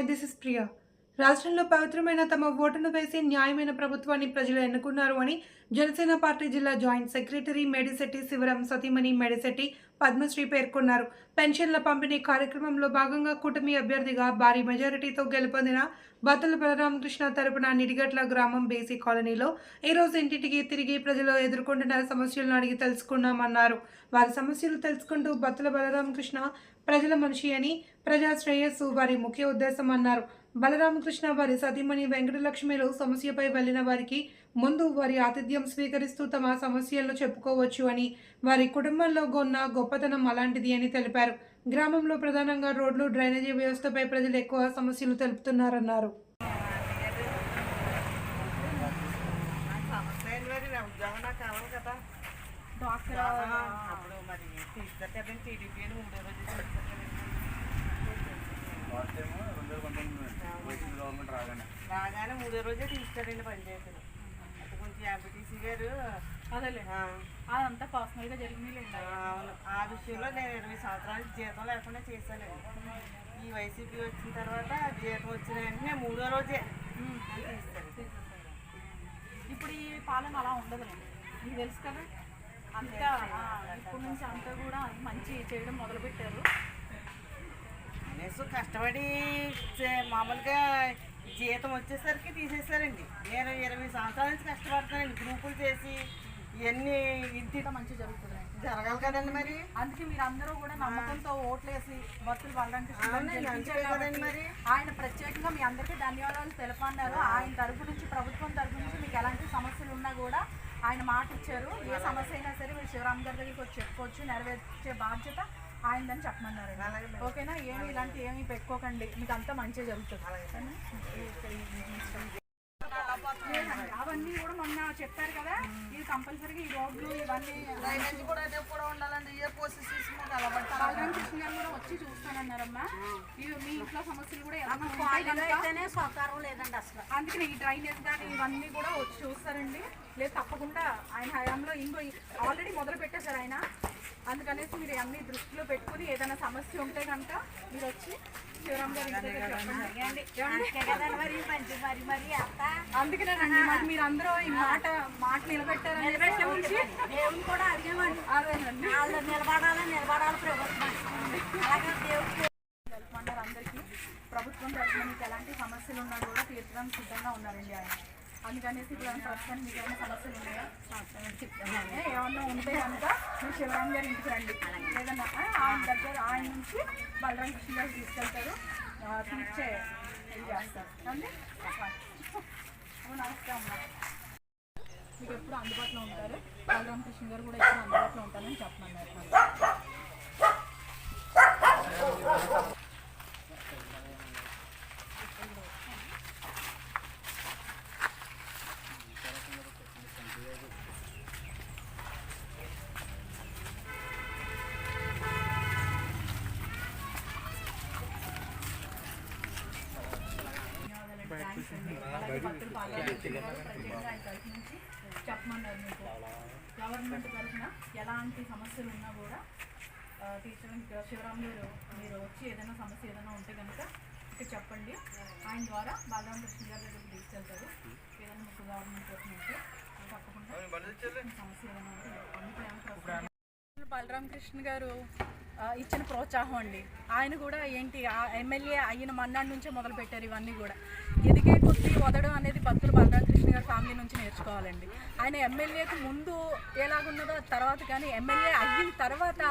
Hi this is Priya. రాష్ట్రంలో పవిత్రమైన తమ ఓటును వేసి న్యాయమైన ప్రభుత్వాన్ని ప్రజలు ఎన్నుకున్నారు అని జనసేన పార్టీ జిల్లా జాయింట్ సెక్రటరీ మేడిశెట్టి శివరాం సతీమణి మేడిశెట్టి పద్మశ్రీ పేర్కొన్నారు. పెన్షన్ల పంపిణీ కార్యక్రమంలో భాగంగా కూటమి అభ్యర్థిగా భారీ మెజారిటీతో గెలుపొందిన బతుల బలరామకృష్ణ తరపున నిడిగట్ల గ్రామం బేసీ కాలనీలో ఈరోజు ఇంటింటికి తిరిగి ప్రజలు ఎదుర్కొంటున్న సమస్యలను అడిగి తెలుసుకున్నామన్నారు. వారి సమస్యలు తెలుసుకుంటూ బతుల బలరామకృష్ణ ప్రజల మనిషి అని ప్రజా శ్రేయస్సు వారి ముఖ్య ఉద్దేశం అన్నారు. బలరామకృష్ణ వారి సతీమణి వెంకటలక్ష్మిలు సమస్యపై వెళ్ళిన వారికి ముందు వారి ఆతిథ్యం స్వీకరిస్తూ తమ సమస్యలను చెప్పుకోవచ్చు అని వారి కుటుంబంలో ఉన్న గొప్పతనం అలాంటిది అని తెలిపారు. గ్రామంలో ప్రధానంగా రోడ్లు డ్రైనేజీ వ్యవస్థపై ప్రజలు ఎక్కువ సమస్యలు తెలుపుతున్నారన్నారు సమస్య ఏంటి మరి నా ఉద్యోగం నాకు కావాలి కదా డాక్టర్ అప్పుడు మరి కదండి టీడీపీ అని మూడో రోజు రాగానే. మూడో రోజే తీస్తారండి పంచాయతీలు అటు కొంచెం ఎంపీటీసీ గారు అదేలే. ఆ, అదంతా పర్సనల్గా జరిగింది అవును ఆ విషయంలో నేను ఇరవై సంవత్సరాల జీతం లేకుండా చేశానండి. ఈ వైసీపీ వచ్చిన తర్వాత జీతం వచ్చిన వెంటనే మూడో రోజే అని తీస్తారు ఇప్పుడు ఈ పాలన అలా ఉండదు మీకు తెలుసు కదా? అంతా ఇప్పటి నుంచి అంతా కూడా మంచి చేయడం మొదలు పెట్టారు అనేసి కష్టపడి మామూలుగా జీతం వచ్చేసరికి తీసేశారండి. నేను ఇరవై సంవత్సరాల నుంచి కష్టపడుతున్నానండి. గ్రూపులు చేసి ఇవన్నీ ఇంటి మంచి జరుగుతుంది జరగాలి కదండి మరి. అందుకే మీరు అందరూ కూడా నమ్మకంతో ఓట్లేసి భక్తులు కదండి మరి. ఆయన ప్రత్యేకంగా మీ అందరికీ ధన్యవాదాలు తెలపన్నారు. ఆయన తరపు నుంచి ప్రభుత్వం తరపు నుంచి మీకు ఎలాంటి సమస్యలు ఉన్నా కూడా ఆయన మాట ఇచ్చారు. ఏ సమస్య అయినా సరే మీరు శివరామ్ గారి దగ్గరికి వచ్చి చెప్పుకోవచ్చు నెరవేర్చే బాధ్యత ఆయనదని చెప్పమన్నారు. ఓకేనా? ఏమి ఇలాంటి ఏమి పెట్టుకోకండి. మీకు అంతా మంచిగా జరుగుతుంది లేదండి, అవన్నీ కూడా మొన్న చెప్పారు కదా ఇది కంపల్సరీగా ఈ రోడ్లు ఇవన్నీ డ్రైనేజ్ కూడా అదే కూడా ఉండాలండి. ఏ కలబడతారు బలరాం కృష్ణ గారు కూడా వచ్చి చూస్తానన్నారమ్మా. ఇవి మీ ఇంట్లో సమస్యలు కూడా కనుక అయితేనే సహకారం లేదండి అసలు. అందుకని ఈ డ్రైనేజ్ కానీ ఇవన్నీ కూడా వచ్చి చూస్తారండి. లేదు తప్పకుండా ఆయన హయాంలో ఇంకో ఆల్రెడీ మొదలు పెట్టేశారు ఆయన. అందుకనేసి మీరు అన్ని దృష్టిలో పెట్టుకుని ఏదైనా సమస్య ఉంటే కనుక మీరు వచ్చి శివరామ్ గారి కదండి మరి అందరూ ఈ మాట మాట నిలబెట్టారని ఉంచి దేవుని కూడా అదేనండి వాళ్ళు నిలబడాలి నిలబడాలి ప్రభుత్వం. అలాగే దేవుడు అందరికీ. ప్రభుత్వం తరఫున మీకు ఎలాంటి సమస్యలు ఉన్నా కూడా తీర్చడానికి సిద్ధంగా ఉన్నారండి ఆయన. అందుకనేసి ఇప్పుడు ప్రస్తుతానికి మీకు ఏమైనా సమస్యలు ఉన్నాయా? ఏ, ఏమన్నా ఉంటే కనుక మీరు శివరామ్ గారి ఇంటికి రండి. లేదన్నా ఆయన దగ్గర ఆయన నుంచి బలరాం కృష్ణ గారు తీసుకెళ్తారు తీర్చే ఇది చేస్తారు. అండి నమస్కారం అమ్మా. మీకు ఎప్పుడు అందుబాటులో ఉంటారు? బలరాం కృష్ణ గారు కూడా ఎప్పుడు అందుబాటులో ఉంటారని చెప్పమన్నారు నాకు. థ్యాంక్స్ అండి. అలాగే భక్తులు పాల్గొన్నారు. ప్రత్యేకంగా ఆయన తరఫు నుంచి చెప్పమన్నారు మీకు గవర్నమెంట్ తరఫున ఎలాంటి సమస్యలు ఉన్నా కూడా తీర్చడానికి శివరామ్ గారు మీరు వచ్చి ఏదైనా సమస్య ఏదైనా ఉంటే కనుక ఇక్కడ చెప్పండి ఆయన ద్వారా బాలరామ కృష్ణ గారి దగ్గరికి తీసుకెళ్తారు ఏదైనా మీకు గవర్నమెంట్ తరఫున ఉంటే తప్పకుండా సమస్య ఏదైనా ఉంటే చెప్పండి. గారు ఇచ్చిన ప్రోత్సాహం అండి. ఆయన కూడా ఏంటి ఆ ఎమ్మెల్యే అయిన మన్నాడు నుంచే మొదలు పెట్టారు ఇవన్నీ కూడా. ఎదిగే కొద్ది వదడం అనేది భక్తులు బలరామ గారి ఫ్యామిలీ నుంచి నేర్చుకోవాలండి. ఆయన ఎమ్మెల్యేకి ముందు ఎలాగున్నదో తర్వాత కానీ ఎమ్మెల్యే అయిన తర్వాత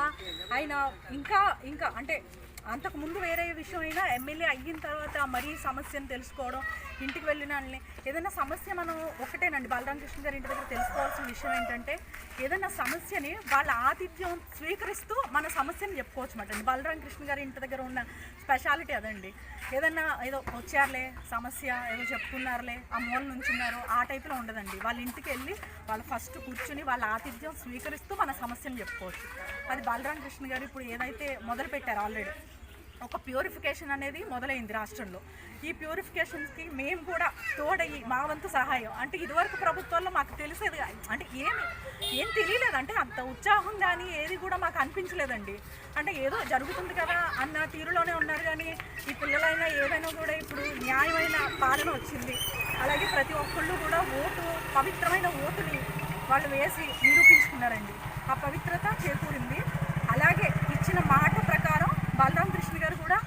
ఆయన ఇంకా ఇంకా అంటే అంతకు ముందు వేరే విషయం అయినా ఎమ్మెల్యే అయిన తర్వాత మరీ సమస్యను తెలుసుకోవడం ఇంటికి వెళ్ళిన వాళ్ళని ఏదైనా సమస్య మనం ఒకటేనండి. బలరామకృష్ణ గారి ఇంటి దగ్గర తెలుసుకోవాల్సిన విషయం ఏంటంటే ఏదైనా సమస్యని వాళ్ళ ఆతిథ్యం స్వీకరిస్తూ మన సమస్యను చెప్పుకోవచ్చు అన్నమాట బలరామకృష్ణ గారి ఇంటి దగ్గర ఉన్న స్పెషాలిటీ అదండి. ఏదన్నా ఏదో వచ్చారులే సమస్య ఏదో చెప్పుకున్నారులే ఆ మూల నుంచున్నారు ఆ టైప్లో ఉండదండి. వాళ్ళ ఇంటికి వెళ్ళి వాళ్ళు ఫస్ట్ కూర్చుని వాళ్ళ ఆతిథ్యం స్వీకరిస్తూ మన సమస్యను చెప్పుకోవచ్చు. అది బలరామ కృష్ణ గారు ఇప్పుడు ఏదైతే మొదలుపెట్టారు ఆల్రెడీ ఒక ప్యూరిఫికేషన్ అనేది మొదలైంది రాష్ట్రంలో. ఈ ప్యూరిఫికేషన్స్కి మేము కూడా తోడయ్యి మా వంతు సహాయం. అంటే ఇదివరకు ప్రభుత్వాల్లో మాకు తెలిసేది అంటే ఏమి ఏం తెలియలేదు. అంటే అంత ఉత్సాహం కానీ ఏది కూడా మాకు అనిపించలేదండి. అంటే ఏదో జరుగుతుంది కదా అన్న తీరులోనే ఉన్నారు కానీ ఈ పిల్లలైనా ఏదైనా కూడా ఇప్పుడు న్యాయమైన పాలన వచ్చింది. అలాగే ప్రతి ఒక్కళ్ళు కూడా ఓటు పవిత్రమైన ఓటుని వాళ్ళు వేసి నిరూపించుకున్నారండి. ఆ పవిత్రత చేకూరింది. అలాగే ఇచ్చిన మాట ప్రకారం బలరాం కృష్ణ గారు కూడా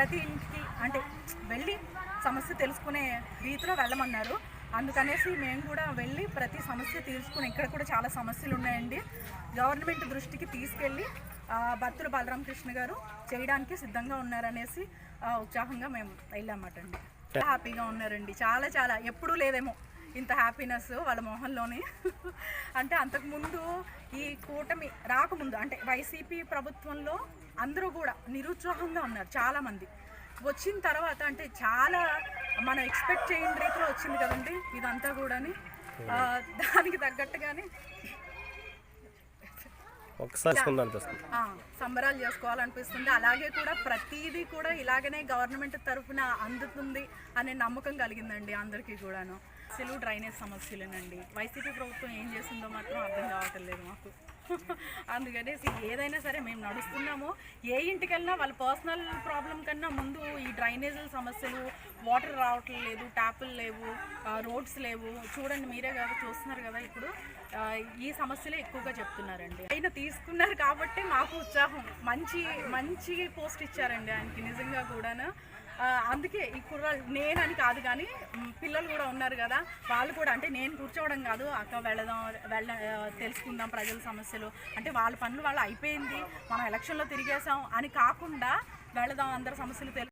ప్రతి ఇంటికి అంటే వెళ్ళి సమస్య తెలుసుకునే రీతిలో వెళ్ళమన్నారు. అందుకనేసి మేము కూడా వెళ్ళి ప్రతి సమస్య తీర్చుకుని ఇక్కడ కూడా చాలా సమస్యలు ఉన్నాయండి. గవర్నమెంట్ దృష్టికి తీసుకెళ్ళి భక్తుల బలరాం కృష్ణ గారు చేయడానికి సిద్ధంగా ఉన్నారనేసి ఉత్సాహంగా మేము వెళ్ళామట అండి హ్యాపీగా ఉన్నారండి. చాలా చాలా ఎప్పుడూ లేదేమో. ఇంత హ్యాపీనెస్ వాళ్ళ మొహంలోనే. అంటే అంతకుముందు ఈ కూటమి రాకముందు అంటే వైసీపీ ప్రభుత్వంలో అందరూ కూడా నిరుత్సాహంగా ఉన్నారు చాలామంది. వచ్చిన తర్వాత అంటే చాలా మనం ఎక్స్పెక్ట్ చేయని రీతిలో వచ్చింది కదండి ఇదంతా కూడాని. దానికి తగ్గట్టుగానే ఒకసారి సంబరాలు చేసుకోవాలనిపిస్తుంది. అలాగే కూడా ప్రతిదీ కూడా ఇలాగనే గవర్నమెంట్ తరఫున అందుతుంది అనే నమ్మకం కలిగిందండి అందరికీ కూడాను. సమస్యలు డ్రైనేజ్ సమస్యలేనండి. వైసీపీ ప్రభుత్వం ఏం చేసిందో మాత్రం అర్థం కావటం లేదు మాకు. అందుకనేసి ఏదైనా సరే మేము నడుస్తున్నాము. ఏ ఇంటికి వెళ్ళినా వాళ్ళ పర్సనల్ ప్రాబ్లం కన్నా ముందు ఈ డ్రైనేజీల సమస్యలు వాటర్ రావట్లేదు లేదు ట్యాపులు లేవు రోడ్స్ లేవు. చూడండి మీరే కదా చూస్తున్నారు కదా ఇప్పుడు. ఈ సమస్యలే ఎక్కువగా చెప్తున్నారండి. ఆయన తీసుకున్నారు కాబట్టి మాకు ఉత్సాహం. మంచి మంచి పోస్ట్ ఇచ్చారండి ఆయనకి నిజంగా కూడాను. అందుకే ఈ కుర్రాళ్ళు నేనని కాదు కానీ పిల్లలు కూడా ఉన్నారు కదా వాళ్ళు కూడా అంటే నేను కూర్చోవడం కాదు అక్క వెళదాం వెళ్ళ తెలుసుకుందాం ప్రజల సమస్యలు. అంటే వాళ్ళ పనులు వాళ్ళు అయిపోయింది మనం ఎలక్షన్లో తిరిగేసాం అని కాకుండా వెళదాం అందరి సమస్యలు తెలుసు